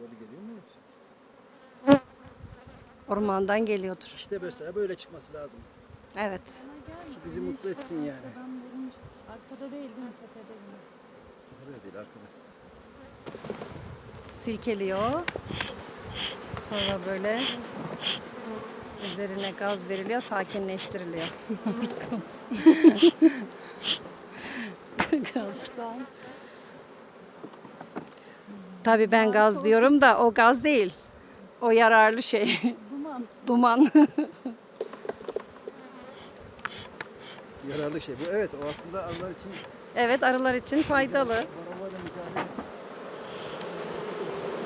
Böyle geliyor mu yoksa? Ormandan geliyordur. İşte böyle, böyle çıkması lazım. Evet. Ki bizi mutlu etsin yani. Arkada değil mi? Tepede değil arkada. Silkeliyor. Sonra böyle üzerine gaz veriliyor, sakinleştiriliyor. gaz. Tabii ben gaz diyorum da o gaz değil. O yararlı şey. Duman. Duman. Yararlı şey bu. Evet o aslında arılar için evet arılar için faydalı. varroayla mücadele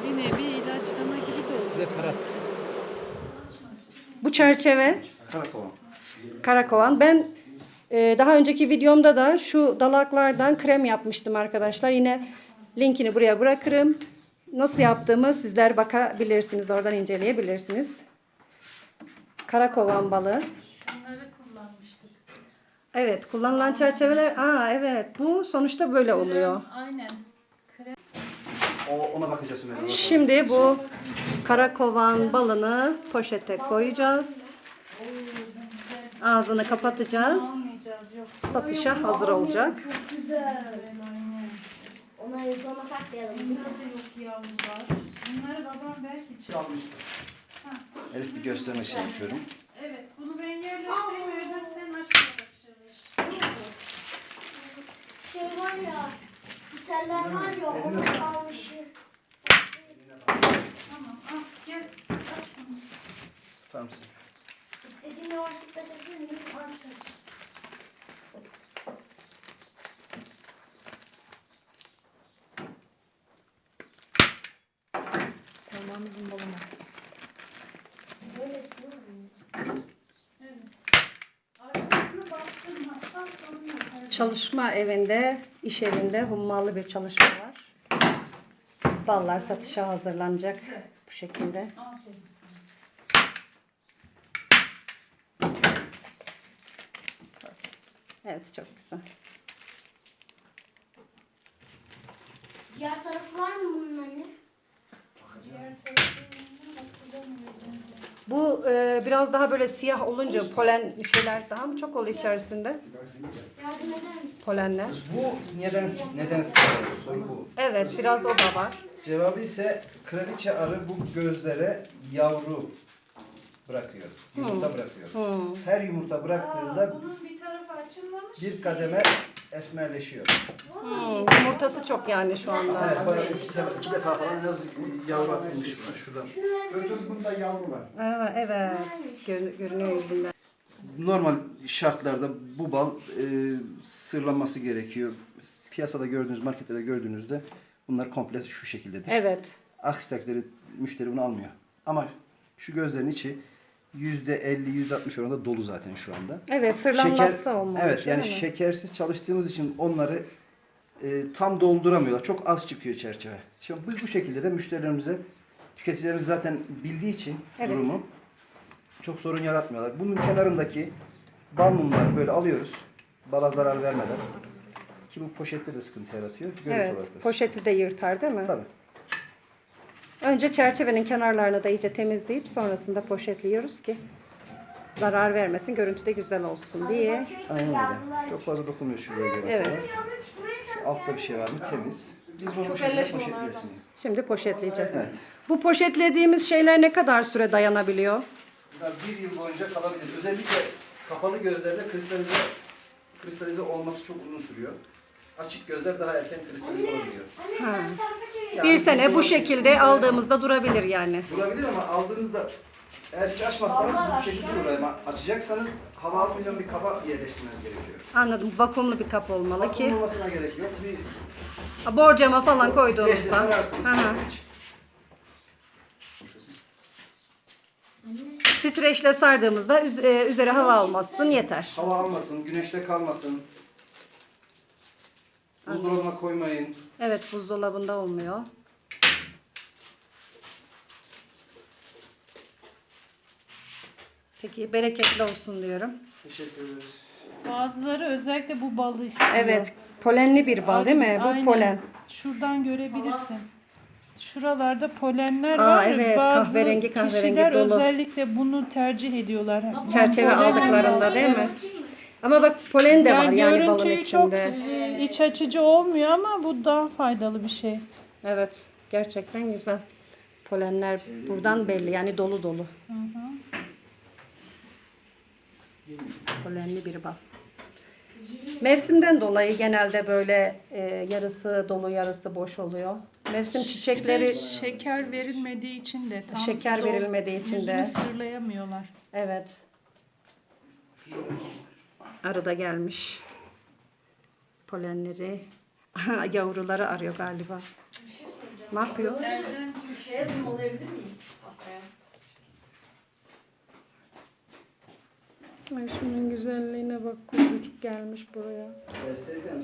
Bir nevi ilaçlama gibi de oluyor. ve. Bu çerçeve Karakovan. Karakovan. Ben e, daha önceki videomda da şu dalaklardan krem yapmıştım arkadaşlar. Yine linkini buraya bırakırım. Nasıl yaptığımı sizler bakabilirsiniz. Oradan inceleyebilirsiniz. Karakovan balığı. Şunları kullanmıştık. Evet kullanılan çerçeveler. Aa evet bu sonuçta böyle oluyor. Aynen. Krem. O, ona bakacağız Ömer. Şimdi bu karakovan balını poşete koyacağız. Ağzını kapatacağız. Satışa hazır olacak. Onları saklayalım. Yok yavrular. Bunları babam belki çıkar. Elif bir göstermek için yapıyorum. Evet bunu ben yerleştireyim Erdem sen aç yerleştir. Şey var ya, şu teller var ya, onu kalmış. Tamam al gel aç bunu. Tamam. İstediğim yavaşlıkta takayım, aç aç. Parmağımızın balına. Böyle durmuyor. Evet. Arkasını bastırmazsan sorun yok. Çalışma evinde, iş evinde hummalı bir çalışma var. Ballar satışa hazırlanacak bu şekilde. Aferin sana. Evet çok güzel. Diğer tarafı var mı bunun anne? Diğer tarafını hatırlamıyorum. Bu e, biraz daha böyle siyah olunca polen şeyler daha mı çok oluyor içerisinde? Polenler. Bu neden neden soru, soru bu. Evet biraz o da var. Cevabı ise kraliçe arı bu gözlere yavru bırakıyor. Yumurta bırakıyor. Hmm. Her yumurta bıraktığında Aa, bunun bir tarafı açılmamış. bir kademe esmerleşiyor. Hmm, Yumurtası çok yani şu anda. Evet, bayağı iki, defa, iki defa falan en az yavru atılmış buna şuradan. Gördünüz bunda yavru var. Evet, evet. Gör- görünüyor yüzünden. Normal şartlarda bu bal e, sırlanması gerekiyor. Piyasada gördüğünüz, marketlerde gördüğünüzde bunlar komple şu şekildedir. Evet. Aksi takdirde müşteri bunu almıyor. Ama şu gözlerin içi %50, %60 oranında dolu zaten şu anda. Evet sırlanmazsa olmalı. Evet yani mi? şekersiz çalıştığımız için onları e, tam dolduramıyorlar. Çok az çıkıyor çerçeve. Şimdi biz bu şekilde de müşterilerimize tüketicilerimiz zaten bildiği için Evet. durumu çok sorun yaratmıyorlar. Bunun kenarındaki bal mumları böyle alıyoruz. Bala zarar vermeden. Ki bu poşette de sıkıntı yaratıyor. Görüntü Evet. olarak da. Poşeti de yırtar değil mi? Tabii. Önce çerçevenin kenarlarını da iyice temizleyip sonrasında poşetliyoruz ki zarar vermesin, görüntü de güzel olsun diye. Aynen öyle. Çok fazla dokunmuyor şuraya göre. Evet. mesela. Şu altta bir şey var mı? Temiz. Biz bunu bu şekilde poşetleyesin. Şimdi poşetleyeceğiz. Evet. Bu poşetlediğimiz şeyler ne kadar süre dayanabiliyor? Bunlar bir yıl boyunca kalabilir. Özellikle kapalı gözlerde kristalize kristalize olması çok uzun sürüyor. Açık gözler daha erken kristalize. Ha. Çevir. Yani Bir sene bu şekilde aldığımızda durabilir yani. Durabilir ama aldığınızda eğer hiç açmazsanız bu şekilde durur ama açacaksanız hava almayan bir kaba yerleştirmeniz gerekiyor. Anladım. Vakumlu bir kap olmalı ki. Bakılmamasına gerek yok. Bir Borcama falan streçle koyduğumuzda. sararsınız. Hı hı. Streçle sardığımızda üz- e, üzeri hava almasın yeter. Hava almasın, güneşte kalmasın. Buzdolabına koymayın. Evet buzdolabında olmuyor. Peki bereketli olsun diyorum. Teşekkür ederiz. Bazıları özellikle bu balı istiyor. Evet polenli bir bal değil mi? Bu Aynen. polen. Şuradan görebilirsin. Şuralarda polenler Aa, var. evet, Bazı kahverengi kahverengi kişiler dolu. özellikle bunu tercih ediyorlar. Çerçeve aldıklarında değil mi? Ama bak polen de var Yani yani balın görüntüyü çok içinde. e, iç açıcı olmuyor ama bu daha faydalı bir şey. Evet gerçekten güzel. Polenler buradan belli yani dolu dolu. Polenli bir bal. Mevsimden dolayı genelde böyle e, yarısı dolu yarısı boş oluyor. Mevsim çiçekleri şeker verilmediği için de tam Şeker dol- verilmediği için yüzünü de. sırlayamıyorlar. evet. Arada gelmiş. Polenleri yavruları arıyor galiba. Ne yapıyor? Bir şeye zımbalayabilir miyiz? Ay şunun güzelliğine bak kuzucuk gelmiş buraya. Sevgilim